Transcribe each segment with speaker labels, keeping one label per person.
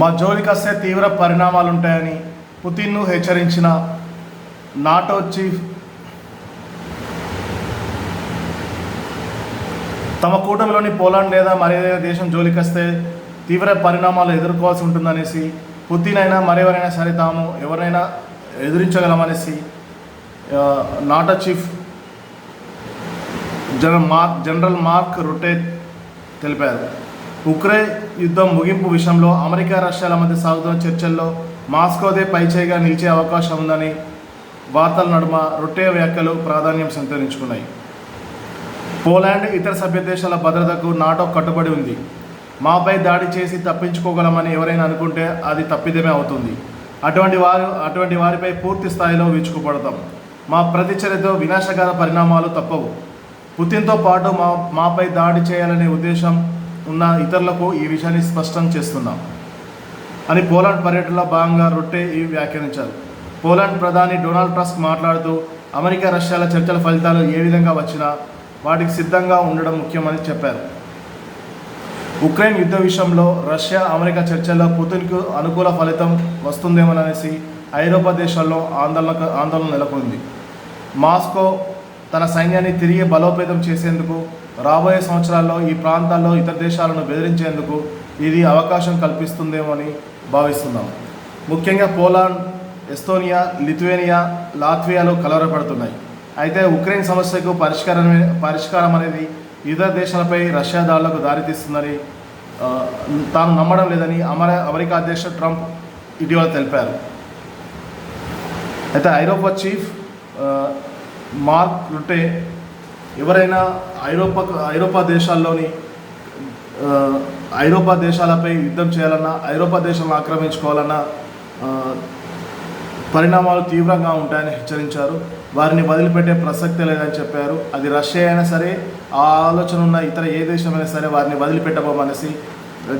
Speaker 1: మా జోలికి వస్తే తీవ్ర పరిణామాలు ఉంటాయని పుతిన్ను హెచ్చరించిన నాటో చీఫ్ తమ కూటమిలోని పోలాండ్ లేదా మరేదైనా దేశం జోలికి వస్తే తీవ్ర పరిణామాలు ఎదుర్కోవాల్సి ఉంటుందనేసి పుతిన్ అయినా మరెవరైనా సరే తాము ఎవరైనా ఎదిరించగలమనేసి NATO chief general Mark general Mark Rutte తెలిపారు. ఉక్రెయిన్ యుద్ధం ముగింపు విషయంలో అమెరికా రష్యాల మధ్య సాగుతున్న చర్చల్లో మాస్కోదే పైచేయిగా నిలిచే అవకాశం ఉందని వార్తల నడుమ రొట్టె వ్యాఖ్యలు ప్రాధాన్యం సంతరించుకున్నాయి. పోలాండ్ ఇతర సభ్య దేశాల భద్రతకు నాటో కట్టుబడి ఉంది. మాపై దాడి చేసి తప్పించుకోగలమని ఎవరైనా అనుకుంటే అది తప్పిదమే అవుతుంది. అటువంటి వారు అటువంటి వారిపై పూర్తి స్థాయిలో విరుచుకుపడతాం. మా ప్రతిచర్యతో వినాశకర పరిణామాలు తప్పవు. పుతిన్తో పాటు మా మాపై దాడి చేయాలనే ఉద్దేశం ఉన్న ఇతరులకు ఈ విషయాన్ని స్పష్టం చేస్తున్నాం. అని పోలాండ్ పర్యటనలో భాగంగా రొట్టె ఈ వ్యాఖ్యానించారు. పోలాండ్ ప్రధాని డొనాల్డ్ ట్రస్క్ మాట్లాడుతూ అమెరికా రష్యాల చర్చల ఫలితాలు ఏ విధంగా వచ్చినా వాటికి సిద్ధంగా ఉండడం ముఖ్యమని చెప్పారు. ఉక్రెయిన్ యుద్ధ విషయంలో రష్యా అమెరికా చర్చల్లో పుతిన్కు అనుకూల ఫలితం వస్తుందేమోననేసి ఐరోపా దేశాల్లో ఆందోళన ఆందోళన నెలకొంది. మాస్కో తన సైన్యాన్ని తిరిగి బలోపేతం చేసేందుకు రాబోయే సంవత్సరాల్లో ఈ ప్రాంతాల్లో ఇతర దేశాలను బెదిరించేందుకు ఇది అవకాశం కల్పిస్తుందేమో అని భావిస్తున్నాం. ముఖ్యంగా పోలాండ్ ఎస్తోనియా లిథువేనియా లాత్వియాలు కలవరపడుతున్నాయి. అయితే ఉక్రెయిన్ సమస్యకు పరిష్కారం పరిష్కారం అనేది ఇతర దేశాలపై రష్యా దాడులకు దారితీస్తుందని తాను నమ్మడం లేదని అమర అమెరికా అధ్యక్షుడు ట్రంప్ ఇటీవల తెలిపారు. అయితే ఐరోపా చీఫ్ మార్క్ రుటే ఎవరైనా ఐరోపా ఐరోపా దేశాల్లోని ఐరోపా దేశాలపై యుద్ధం చేయాలన్నా ఐరోపా దేశాలను ఆక్రమించుకోవాలన్నా పరిణామాలు తీవ్రంగా ఉంటాయని హెచ్చరించారు. వారిని వదిలిపెట్టే ప్రసక్తే లేదని చెప్పారు. అది రష్యా అయినా సరే ఆ ఆలోచన ఉన్న ఇతర ఏ దేశమైనా సరే వారిని వదిలిపెట్టబోమనేసి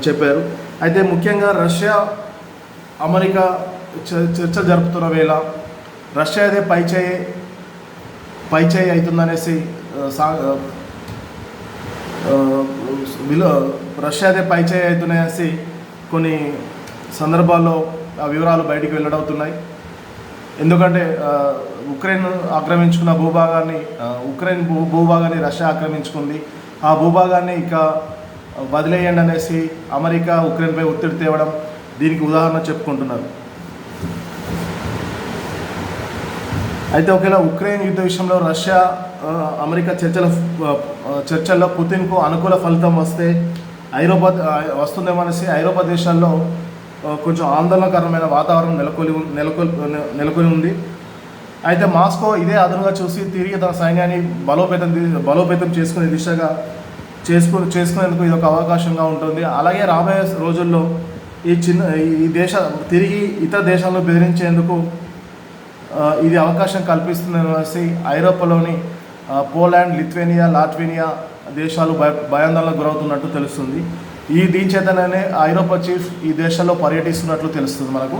Speaker 1: చెప్పారు. అయితే ముఖ్యంగా రష్యా అమెరికా చ- చర్చ జరుపుతున్న వేళ రష్యా అదే పైచేయి పైచేయి అవుతుందనేసి సా విలో రష్యాదే పైచేయి అవుతున్నాయనేసి కొన్ని సందర్భాల్లో ఆ వివరాలు బయటికి వెల్లడవుతున్నాయి. ఎందుకంటే ఉక్రెయిన్ ఆక్రమించుకున్న భూభాగాన్ని ఉక్రెయిన్ భూ భూభాగాన్ని రష్యా ఆక్రమించుకుంది. ఆ భూభాగాన్ని ఇక వదిలేయండి అనేసి అమెరికా ఉక్రెయిన్పై ఒత్తిడి తేవడం దీనికి ఉదాహరణ చెప్పుకుంటున్నారు. అయితే ఒకవేళ ఉక్రెయిన్ యుద్ధ విషయంలో రష్యా అమెరికా చర్చల చర్చల్లో పుతిన్కు అనుకూల ఫలితం వస్తే ఐరోపా వస్తుందేమో అనేసి ఐరోపా దేశాల్లో కొంచెం ఆందోళనకరమైన వాతావరణం నెలకొలి నెలకొల్ నెలకొని ఉంది. అయితే మాస్కో ఇదే అదనుగా చూసి తిరిగి తన సైన్యాన్ని బలోపేతం బలోపేతం చేసుకునే దిశగా చేసుకు చేసుకునేందుకు ఇది ఒక అవకాశంగా ఉంటుంది. అలాగే రాబోయే రోజుల్లో ఈ చిన్న ఈ దేశ తిరిగి ఇతర దేశాలను బెదిరించేందుకు ఇది అవకాశం కల్పిస్తుందని ఐరోపాలోని పోలాండ్ లిత్వేనియా లాట్వేనియా దేశాలు భయ భయాందోళనకు గురవుతున్నట్టు తెలుస్తుంది. ఈ దీని చేతనే ఐరోపా చీఫ్ ఈ దేశాల్లో పర్యటిస్తున్నట్లు తెలుస్తుంది మనకు.